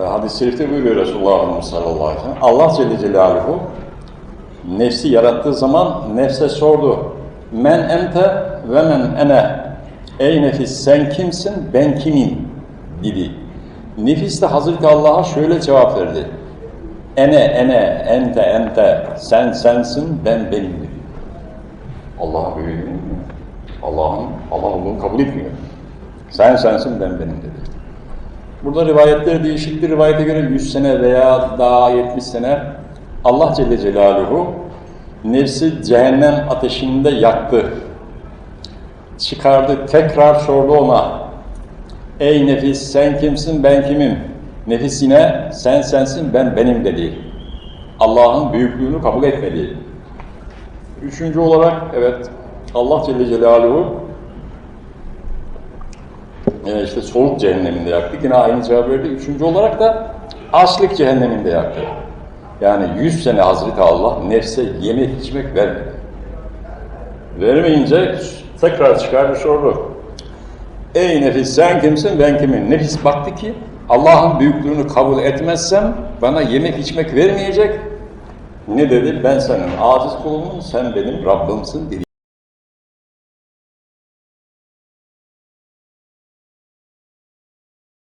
E, Hadis-i şerifte buyuruyor Resulullah sallallahu aleyhi ve sellem. Allah Celle Celaluhu nefsi yarattığı zaman nefse sordu. Men ente ve men ene. Ey nefis sen kimsin ben kimim dedi. Nefis de Hazreti Allah'a şöyle cevap verdi. Ene ene ente ente sen sensin ben benim dedi. Allah'a böyle değil? Allah'ın Allah olduğunu kabul etmiyor. Sen sensin ben benim dedi. Burada rivayetler değişikti. Rivayete göre 100 sene veya daha 70 sene Allah Celle Celaluhu nefsi cehennem ateşinde yaktı. Çıkardı, tekrar sordu ona. Ey nefis sen kimsin ben kimim? Nefis yine sen sensin ben benim dedi. Allah'ın büyüklüğünü kabul etmedi. Üçüncü olarak evet Allah Celle Celaluhu e, işte soğuk cehenneminde yaktı. Yine aynı cevap verdi. Üçüncü olarak da açlık cehenneminde yaktı. Yani yüz sene Hazreti Allah nefse yemek içmek vermedi. Vermeyince tekrar çıkardı sordu. Ey nefis sen kimsin ben kimim? Nefis baktı ki Allah'ın büyüklüğünü kabul etmezsem bana yemek içmek vermeyecek. Ne dedi? Ben senin aciz kulunum, sen benim Rabbimsin dedi.